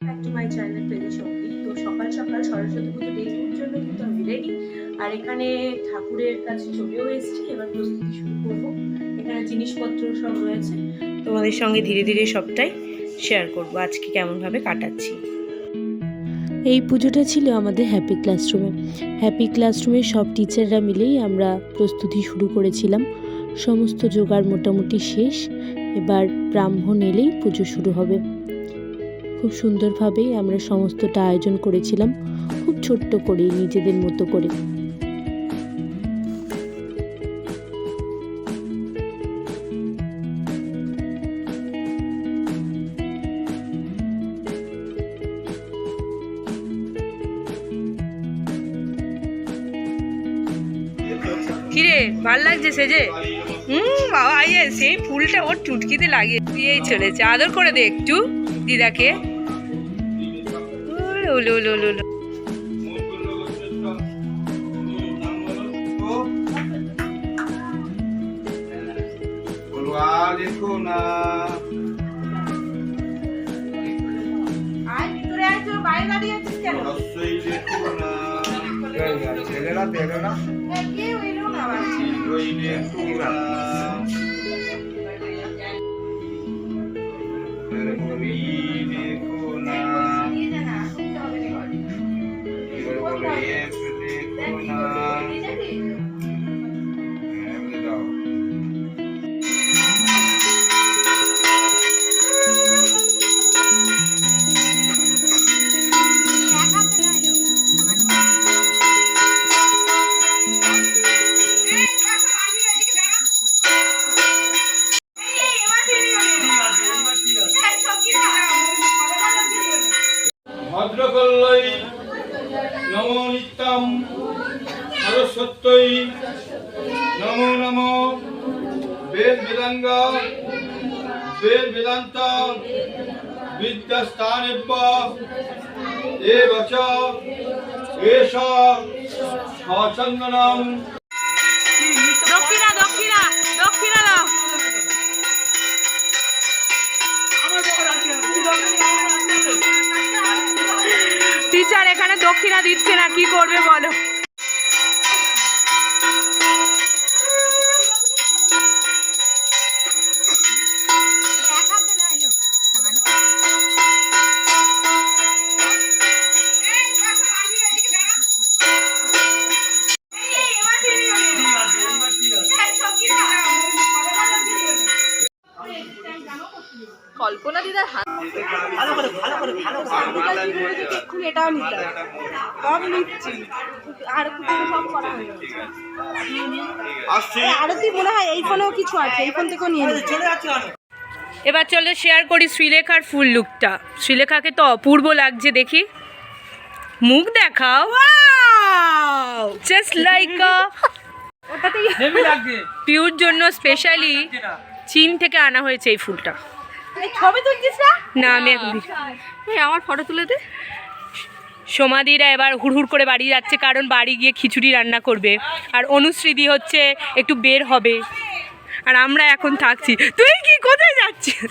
Back to my channel প্রেজে সঙ্গী তো সকাল সকাল সরস্বতী পুজো ডেটুর জন্য কিন্তু আমি রেডি আর এখানে ঠাকুরের কাছে চলেও এসেছি, এবার প্রস্তুতি শুরু করব। এখানে জিনিসপত্র সব রয়েছে। তোমাদের সঙ্গে ধীরে ধীরে সবটাই শেয়ার করব। আজকে কেমনভাবে কাটাচ্ছি। এই পুজোটা ছিল আমাদের হ্যাপি ক্লাসরুমে হ্যাপি ক্লাসরুমের সব টিচাররা মিলেই আমরা প্রস্তুতি শুরু করেছিলাম। সমস্ত জোগাড় মোটামুটি শেষ। এবার ব্রাহ্মণ এলেই পুজো শুরু হবে। খুব সুন্দরভাবেই আমরা সমস্তটা আয়োজন করেছিলাম। খুব ছোট্ট করে নিজেদের মতো করে। কিরে ভালো লাগছে সেজে? হুম বাবা আইয়ে সেই ফুলটা ওর চুটকিতে লাগিয়ে দিয়েই চলেছে। আদর করে দে একটু দিদাকে। লেখো না ছেলেরা দেবে না। শীঘ্রই লেখো না নম নিত্যম। সরস্বত্যই নমো নম। বেদ বেদাঙ্গ। বেদ বেদান্ত। বিদ্যাস্থানেভ্য এ চ এষ সচন্দনম টিচার এখানে দক্ষিণা দিচ্ছে না কি করবে বলো? কল্পনা দিদার হাত এক্ষুনি এটাও নিতে। সব নিচ্ছি। আর কিছু সব করা হয়ে গেছে। আরতি মনে হয় এই ফোনেও কিছু আছে এই ফোন থেকেও নিয়ে নিচ্ছি। এবার চলো শেয়ার করি শ্রীলেখার ফুল লুকটা শ্রীলেখাকে তো অপূর্ব লাগছে দেখি। মুখ দেখাও। জাস্ট লাইক পিউর জন্য স্পেশালি চীন থেকে আনা হয়েছে এই ফুলটা। ছবি তুলছিস না? না আমি এখন আমার ফটো তুলে দে। সমাধিরা এবার হুড়হুড় করে বাড়ি যাচ্ছে কারণ বাড়ি গিয়ে খিচুড়ি রান্না করবে। আর অনুশ্রীদি হচ্ছে একটু বের হবে। আর আমরা এখন থাকছি। তুই কি কোথায় যাচ্ছিস?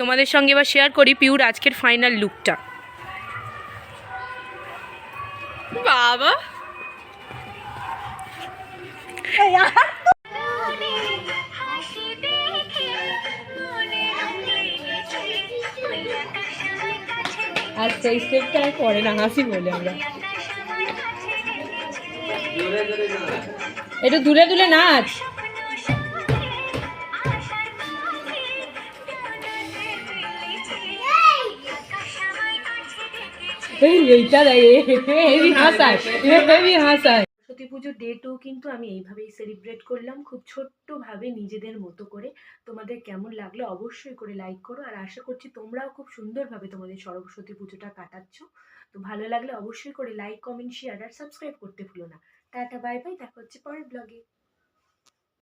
তোমাদের সঙ্গে এবার শেয়ার করি পিউর আজকের ফাইনাল লুকটা বাবা! আর সেই স্টেপটা আর করে না হাসি বলে আমরা একটু দূরে দূরে নাচ এই এইটা দেখ হেভি হাসায় হেভি হাসায় পুজোর ডেটও কিন্তু আমি এইভাবেই সেলিব্রেট করলাম। খুব ছোট্টভাবে নিজেদের মতো করে। তোমাদের কেমন লাগল অবশ্যই করে লাইক করো। আর আশা করছি তোমরাও খুব সুন্দরভাবে তোমাদের সরস্বতী পুজোটা কাটাচ্ছ। তো ভালো লাগলে অবশ্যই করে লাইক কমেন্ট শেয়ার আর সাবস্ক্রাইব করতে ভুলো না। টাটা বাই বাই দেখা হচ্ছে পরের ব্লগে